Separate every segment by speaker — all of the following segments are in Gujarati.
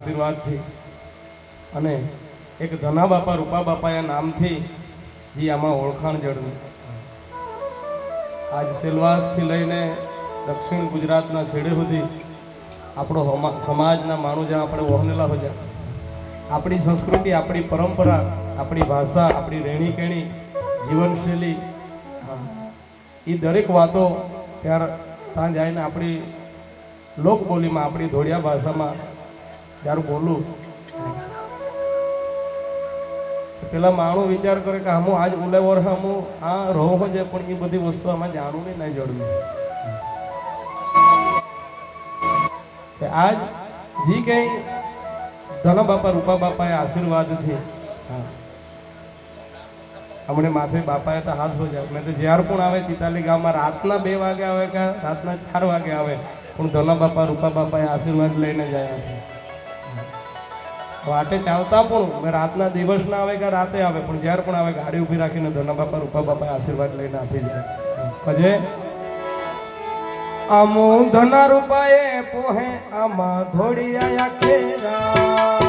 Speaker 1: આશીર્વાદથી અને એક ધના બાપા રૂપા બાપાના નામથી જે આમાં ઓળખાણ જળવી. આજ સેલવાસથી લઈને દક્ષિણ ગુજરાતના છેડે સુધી આપણો સમાજના માણસ આપણે વહનેલા હોય આપણી સંસ્કૃતિ, આપણી પરંપરા, આપણી ભાષા, આપણી રહેણી કહેણી જીવનશૈલી એ દરેક વાતો ત્યાર ત્યાં જઈને આપણી લોકબોલીમાં, આપણી ધોળિયા ભાષામાં જ્યારે બોલું. પેલા માણું વિચાર કરે કે હમું આજ ઉલે હમું આ રહો છે, પણ એ બધી વસ્તુ આમાં જાણવું નહીં ના જડવું આજ જી કઈ ધન બાપા, રૂપા બાપાએ આશીર્વાદથી હમણે માથે બાપાએ તો હાથ હોય જાય મેં તો જ્યાર પણ આવે ચિતાલી ગામમાં રાતના બે વાગે આવે કે રાતના ચાર વાગે આવે, પણ ધના બાપા, રૂપા બાપાએ આશીર્વાદ લઈને જાય વાટે ચાલતા પણ રાતના દિવસ ના આવે કે રાતે આવે, પણ જ્યારે પણ આવે ગાડી ઊભી રાખીને ધના બાપા રૂપા બાપા આશીર્વાદ લઈને આપી જાય. કજે? આમો ધના રૂપાએ પોહે, આમાં ધોડી આયા ખેરા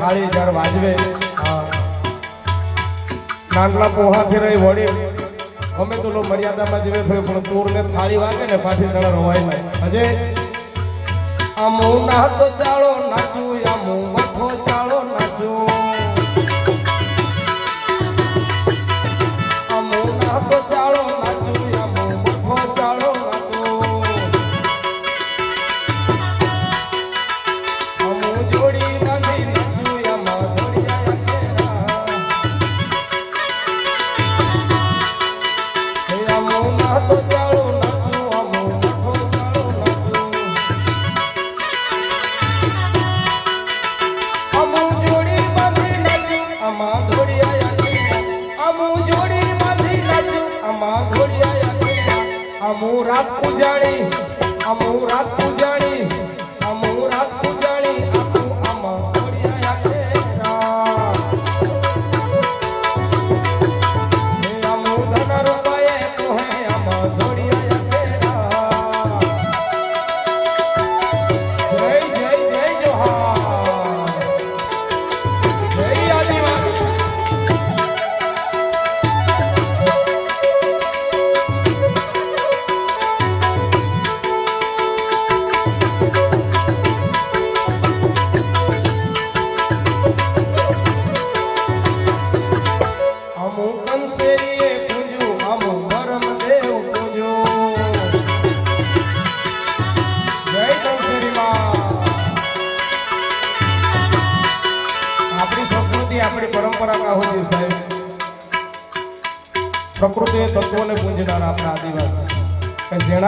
Speaker 1: થાળી જ્યારે વાજવે. નાનલા પોહાથી રહી વળી. અમે તો લો મર્યાદામાં જીવે થયું પણ તૂરને થાળી વાગે ને પાછી તળા રોવાય નહીં હજે? આમો ના તો ચાળો નાચું આમુ મથો ચાળો નાચું.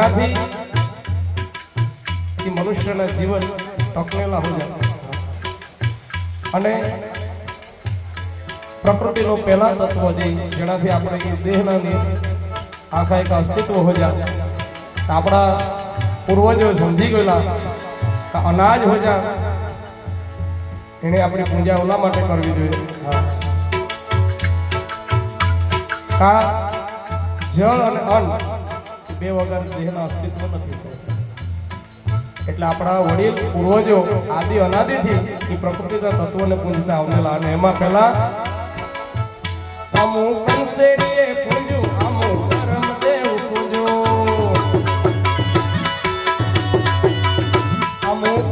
Speaker 1: કે જેનાથી એ મનુષ્યના જીવન ટકલેલા હોય અને પ્રકૃતિનો પહેલા તત્વ જે, જેનાથી આપણે દેહના આખા એક અસ્તિત્વ હોય આપણા પૂર્વજો સમજી ગયેલા અનાજ અનાજ હોય એને આપણી પૂજા ઓલા માટે કરવી જોઈએ. હા. જળ અને અન્ન બે વગર દેહના અસ્તિત્વ નથી એટલે આપણા વડીલ, પૂર્વજો, આદિ, અનાદિથી એ પ્રકૃતિના તત્વોને પૂજતા આવેલા અને એમાં પહેલા અમુક પૂજ્યું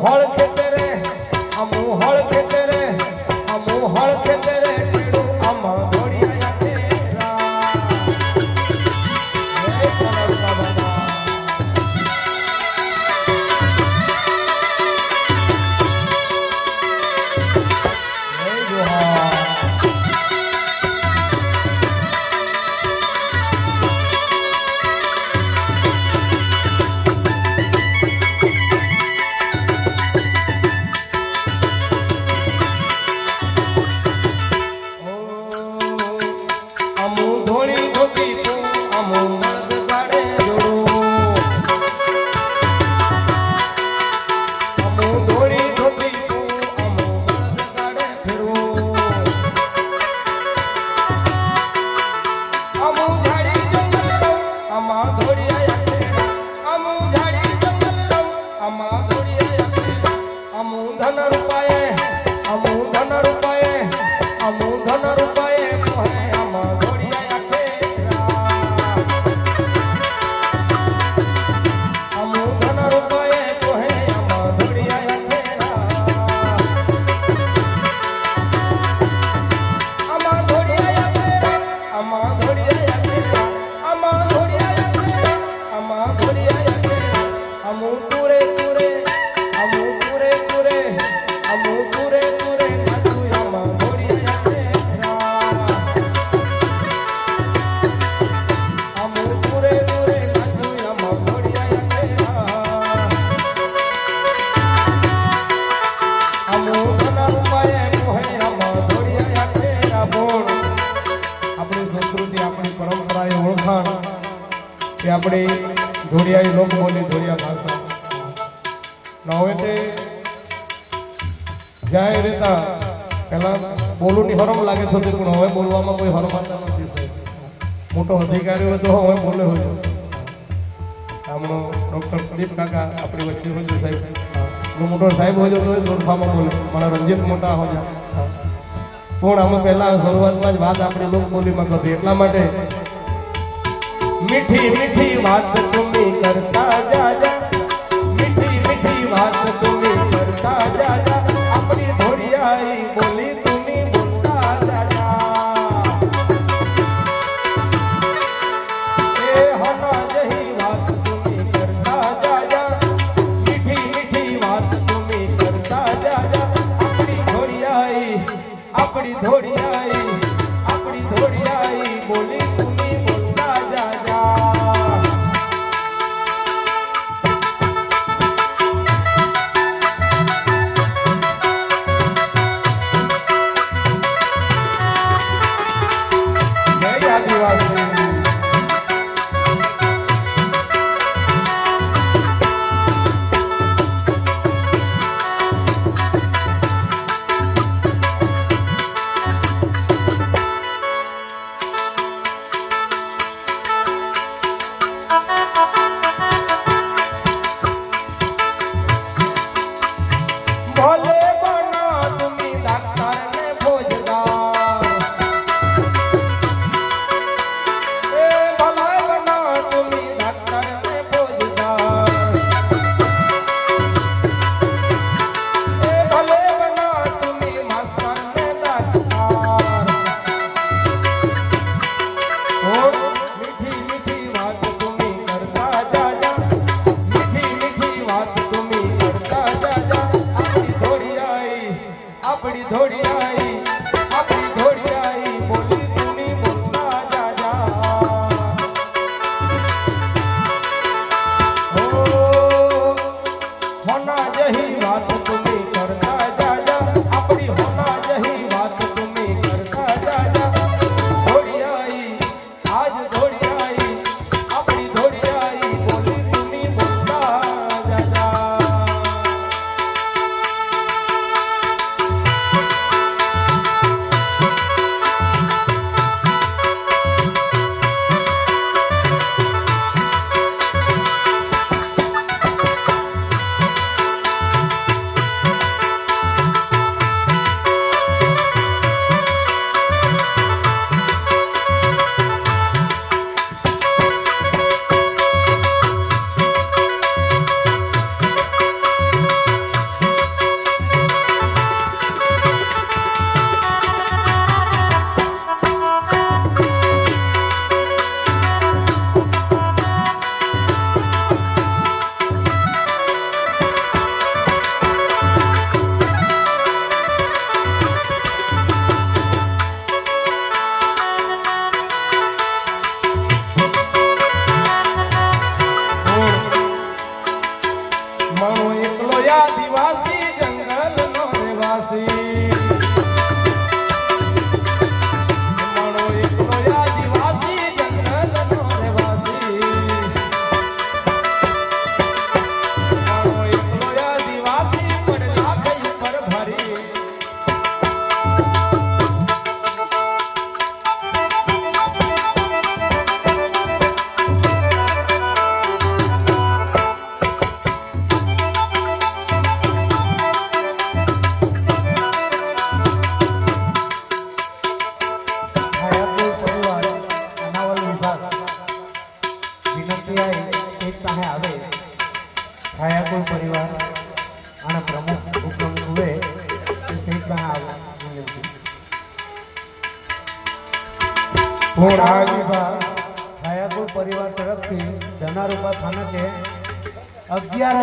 Speaker 1: અમુ કે આપણી ધોળિયાઈ લોકબોલી ધોળિયા ભાષા હવે તે જાય રહેતા. પહેલાં બોલુની હરમ લાગે છે પણ હવે બોલવામાં કોઈ હરમાતા નથી. મોટો અધિકારી હોય તો હવે બોલે હોય. આમનો ડૉક્ટર પ્રદીપ કાકા આપણી વચ્ચે હોય સાહેબ. હું મોટો સાહેબ હોય તો દોરફામાં બોલે. મારા રંજીત મોટા હોય પણ અમે પહેલા શરૂઆતમાં જ વાત આપણી લોકબોલીમાં કરી. એટલા માટે મીઠી મીઠી વાત તમે કરતા જાજા. મીઠી મીઠી વાત તમે કરતા જાજા. આપણી ધોડિયાઈ બોલી તમે બોલતા જાજા. એ હના જહી વાત તમે કરતા જાજા. મીઠી મીઠી વાત તમે કરતા જાજા. આપણી ધોડિયાઈ આપણી ધોડિયાઈ આપણી ધોડિયાઈ બોલી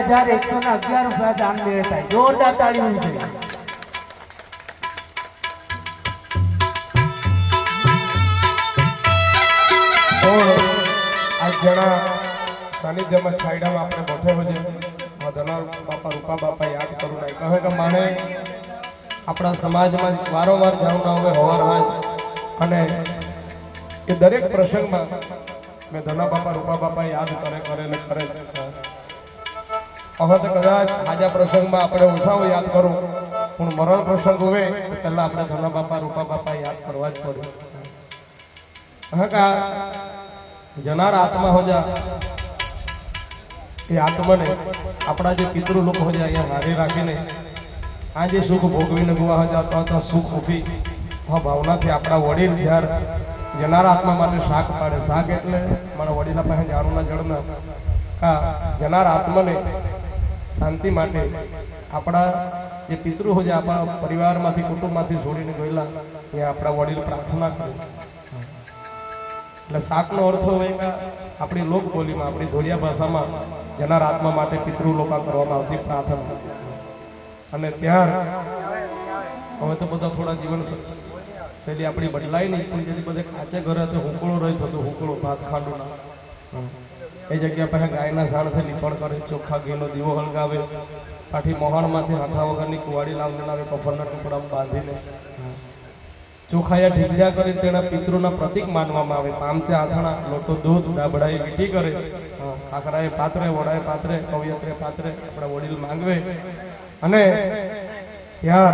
Speaker 2: હજાર એકસો ને અગિયાર રૂપિયા દાન મેળે થાય. જોરદાર તાળી
Speaker 1: હોય જણા સાનિધ્યમાં છાયડામાં આપણે બેઠે છે ધનાર બાપા, રૂપા બાપા યાદ કરું નહીં કહે કે માણે આપણા સમાજમાં વારંવાર જાઉં ના હવે હવાર હાજ અને એ દરેક પ્રસંગમાં મેં ધના બાપા, રૂપા બાપા યાદ કરે કરે ને કરે. હવે તો કદાચ આજા પ્રસંગમાં આપણે ઓછા યાદ કરું. પણ મરણ પ્રસંગ હોય પહેલાં આપણે ધના બાપા, રૂપા બાપા યાદ કરવા જ પડે. હા કા, જનાર આત્મા હોજા, એ આત્માને આપણા જે પિતૃ લોકો હોય અહીંયા હારે રાખીને આ જે સુખ ભોગવીને ગુવા હો તો હતા સુખ ઊભી આ ભાવનાથી આપણા વડીલ જ્યારે જનાર આત્મા માટે શાક પાડે. શાક એટલે મારા વડીલા પાસે જારુના જળના. કા, જનાર આત્માને શાંતિ માટે આપણા જે પિતૃ હોય આપણા પરિવારમાંથી, કુટુંબમાંથી છોડીને ગયેલા, એ આપણા વડીલ પ્રાર્થના કરે એટલે શાકનો અર્થ હોય કે આપણી લોકબોલીમાં, આપણી ધોળિયા ભાષામાં, જેના આત્મા માટે પિતૃ લોકા કરવામાં આવતી પ્રાર્થના. અને ત્યાર હવે તો બધા થોડા જીવન શૈલી આપણી બદલાઈ નહીં, પણ જેથી બધે કાચે ઘરે તો હુકળો રહી થતો, હુકળો ભાત ખાંડુના. એ જગ્યા પાસે ગાયના ઝાડથી લીપણ કરે ચોખ્ખા ઘીનો દીવો હળગાવે પાછી મોહણમાંથી હાથા વગરની કુવાડી લાવીને લાવે કફરના ટુકડા બાંધીને ચોખાયા ઢીકડા કરી તેના પિતૃના પ્રતીક માનવામાં આવે. પામચે આથણા, લોટો, દૂધ, ડાબડાએ વીટી કરે. આકરાએ પાત્રે વડાએ પાત્રે, કવિયત્રે પાત્રે, આપણા વડીલ માંગવે. અને ત્યાં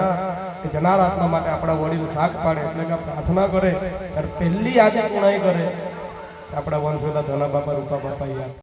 Speaker 1: જનાર આત્મા માટે આપણા વડીલ શાક પાડે, એટલે કે પ્રાર્થના કરે. ત્યારે પહેલી આજે પુણાઈ કરે. આપણા વંશવેલા ધના બાપા રૂપા બાપા યાદ